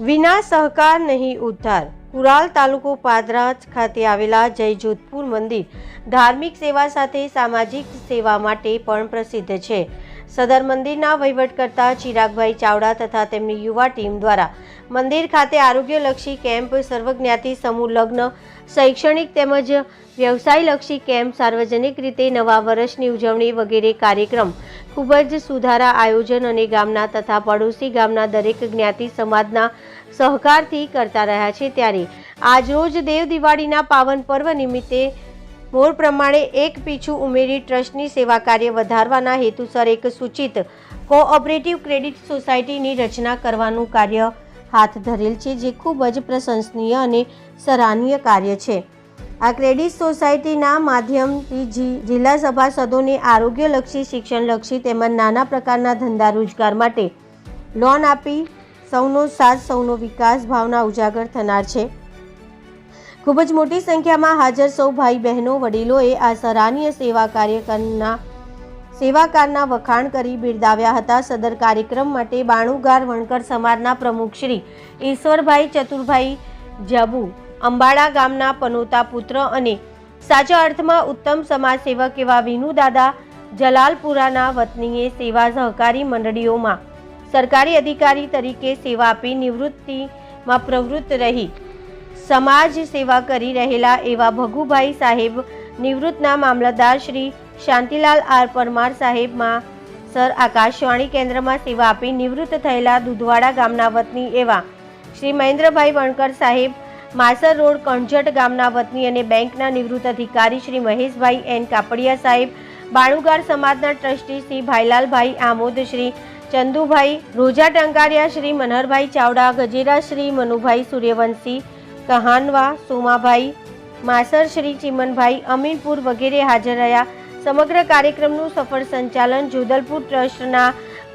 વિના સહકાર નહીં ઉદ્ધાર. કુરાલ તાલુકો પાદરાજ ખાતે આવેલા જય જોધપુર મંદિર ધાર્મિક સેવા સાથે સામાજિક સેવા માટે પણ પ્રસિદ્ધ છે. સદર મંદિરના વહીવટકર્તા ચિરાગભાઈ ચાવડા તથા તેમની યુવા ટીમ દ્વારા મંદિર ખાતે આરોગ્યલક્ષી કેમ્પ, સર્વજ્ઞાતિ સમૂહ લગ્ન, શૈક્ષણિક તેમજ વ્યવસાયલક્ષી કેમ્પ, સાર્વજનિક રીતે નવા વર્ષની ઉજવણી વગેરે કાર્યક્રમ ખૂબ જ સુધારા આયોજન અને ગામના તથા પડોશી ગામના દરેક જ્ઞાતિ સમાજના સહકારથી કરતા રહ્યા છે. ત્યારે આજરોજ દેવ દિવાળીના પાવન પર્વ નિમિત્તે મોર પ્રમાણે એક પીછું ઉમેરી ટ્રસ્ટની સેવા કાર્ય વધારવાના હેતુસર એક સૂચિત કોઓપરેટિવ ક્રેડિટ સોસાયટીની રચના કરવાનું કાર્ય હાથ ધરેલ છે, જે ખૂબ જ પ્રશંસનીય અને સરાહનીય કાર્ય છે. આ ક્રેડિટ સોસાયટીના માધ્યમથી જિલ્લા સભાસદોને આરોગ્યલક્ષી, શિક્ષણલક્ષી તેમજ નાના પ્રકારના ધંધા રોજગાર માટે લોન આપી સૌનો સાથ, સૌનો વિકાસ ભાવના ઉજાગર થનાર છે. ખૂબ જ મોટી સંખ્યામાં હાજર સૌ ભાઈ બહેનો, વડીલોએ આ સરાહનીય સેવા કાર્યકરના સેવાકારના વખાણ કરી બિરદાવ્યા હતા. સદર કાર્યક્રમ માટે બાણુગાર વણકર સમાજના પ્રમુખ શ્રી ઈશ્વરભાઈ ચતુરભાઈ જાબુ અંબાડા ગામના પનોતા પુત્ર અને સાચા અર્થમાં ઉત્તમ સમાજ સેવક એવા વિનુદાદા જલાલપુરાના વતનીએ સેવા સહકારી મંડળીઓમાં સરકારી અધિકારી તરીકે સેવા આપી નિવૃત્તિમાં પ્રવૃત્ત રહી. સમાજ સેવા કરી રહેલા એવા ભગુભાઈ સાહેબ, નિવૃત્તના મામલતદાર શ્રી શાંતિલાલ આર પરમાર સાહેબમાં સર આકાશવાણી કેન્દ્રમાં સેવા આપી નિવૃત્ત થયેલા દુધવાડા ગામના વતની એવા શ્રી મહેન્દ્રભાઈ વણકર સાહેબ, માસર રોડ કણઝટ ગામના વતની અને બેંકના નિવૃત્ત અધિકારી શ્રી મહેશભાઈ એન કાપડિયા સાહેબ, બાણુગાર સમાજના ટ્રસ્ટી શ્રી ભાઈલાલભાઈ આમોદ, શ્રી ચંદુભાઈ રોજા ટંકારિયા શ્રી મનહરભાઈ ચાવડા, ગજેરા શ્રી મનુભાઈ સૂર્યવંશી કહાનવા, સોમાભાઈ, માસર શ્રી ચિમનભાઈ, અમીનપુર વગેરે હાજર રહ્યા. સમગ્ર કાર્યક્રમનું સફળ સંચાલન જોધલપુર ટ્રસ્ટના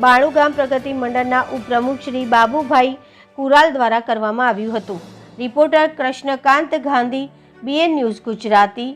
બાણુગામ પ્રગતિ મંડળના ઉપપ્રમુખ શ્રી બાબુભાઈ કુરાલ દ્વારા કરવામાં આવ્યું હતું. Reporter Krishnakant Gandhi, BN news Gujarati.